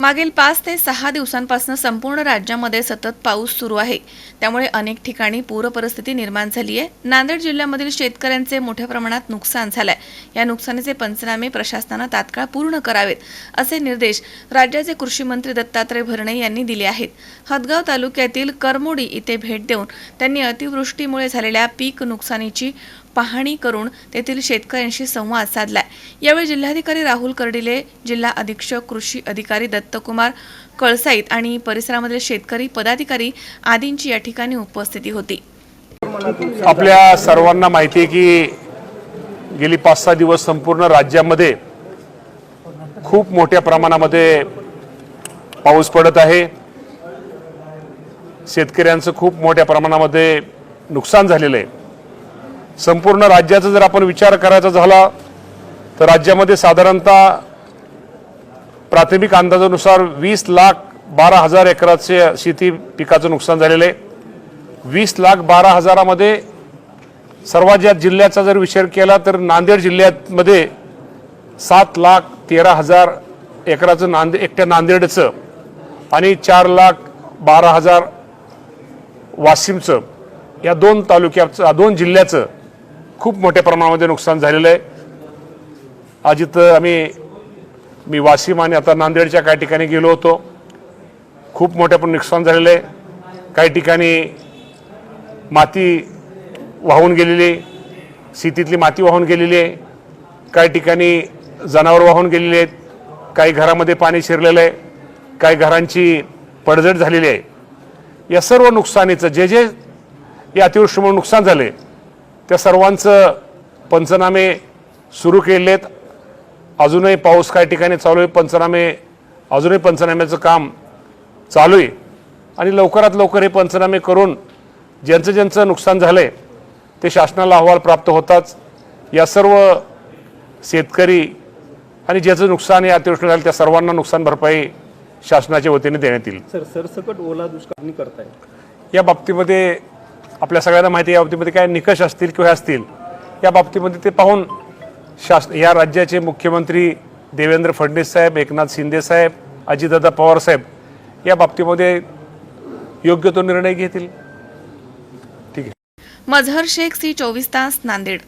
मागील पाच ते सहा दिवसांपासून संपूर्ण राज्यामध्ये सतत पाऊस सुरू आहे. त्यामुळे अनेक ठिकाणी पूरपरिस्थिती निर्माण झाली आहे नांदेड जिल्ह्यामधील शेतकऱ्यांचे मोठ्या प्रमाणात नुकसान झालंय. या नुकसानीचे पंचनामे प्रशासनानं तात्काळ पूर्ण करावेत असे निर्देश राज्याचे कृषी मंत्री दत्तात्रय भरणे यांनी दिले आहेत. हदगाव तालुक्यातील करमोडी इथे भेट देऊन त्यांनी अतिवृष्टीमुळे झालेल्या पीक नुकसानीची पाहणी करून तेथील शेतकऱ्यांशी संवाद साधलाय. यावेळी जिल्हाधिकारी राहुल कर्डिले जिल्हा अधीक्षक कृषी अधिकारी दत्तकुमार कळसाईत आणि परिसरामधील शेतकरी पदाधिकारी आदींची या ठिकाणी उपस्थिती होती. आपल्या सर्वांना माहिती आहे की गेली पाच सहा दिवस संपूर्ण राज्यामध्ये खूप मोठ्या प्रमाणामध्ये पाऊस पडत आहे. शेतकऱ्यांचं खूप मोठ्या प्रमाणामध्ये नुकसान झालेलं आहे. संपूर्ण राज्याचा जर आपण विचार करायचा झाला तर राज्यामध्ये साधारणतः प्राथमिक अंदाजानुसार वीस लाख बारा हजार एकराचे शेती पिकाचं नुकसान झालेलं आहे. वीस लाख बारा हजारामध्ये सर्वात ज्या जिल्ह्याचा जर विचार केला तर नांदेड जिल्ह्यामध्ये सात लाख तेरा हजार एकराचं नांदे एकट्या नांदेडचं आणि चार लाख बारा हजार वाशिमचं या दोन तालुक्याचं दोन जिल्ह्याचं खूप मोठ्या प्रमाणामध्ये नुकसान झालेलं आहे. आज इथं आम्ही मी वाशिम आणि आता नांदेडच्या काही ठिकाणी गेलो होतो. खूप मोठ्या पण नुकसान झालेलं आहे. काही ठिकाणी माती वाहून गेलेली आहे. शेतीतली माती वाहून गेलेली आहे. काही ठिकाणी जनावर वाहून गेलेली आहेत. काही घरामध्ये पाणी शिरलेलं आहे. काही घरांची पडझड झालेली आहे. या सर्व नुकसानीचं जे जे या अतिवृष्टीमुळे नुकसान झाले त्या सर्वांचं पंचनामे सुरू केलेले आहेत अजूनही पाऊस काही ठिकाणी चालू आहे. पंचनामे अजूनही पंचनाम्याचं काम चालू आहे. आणि लवकरात लवकर हे पंचनामे करून ज्यांचं ज्यांचं नुकसान झालं आहे ते शासनाला अहवाल प्राप्त होताच. या सर्व शेतकरी आणि ज्याचं नुकसान या अतिवृष्टी झालं त्या सर्वांना नुकसान भरपाई शासनाच्या वतीने देण्यात येईल. सर सरसकट ओला दुष्काळनी करताय? या बाबतीमध्ये आपल्या सगळ्यांना माहिती या बाबतीमध्ये काय निकष असतील किंवा असतील या बाबतीमध्ये ते पाहून शास या राज्याचे मुख्यमंत्री देवेंद्र फडणवीस साहेब एकनाथ शिंदे साहेब अजितदादा पवार साहेब या बाबतीमध्ये योग्य तो निर्णय घेतील. ठीक आहे. मझहर शेख सी चोवीस तास नांदेड.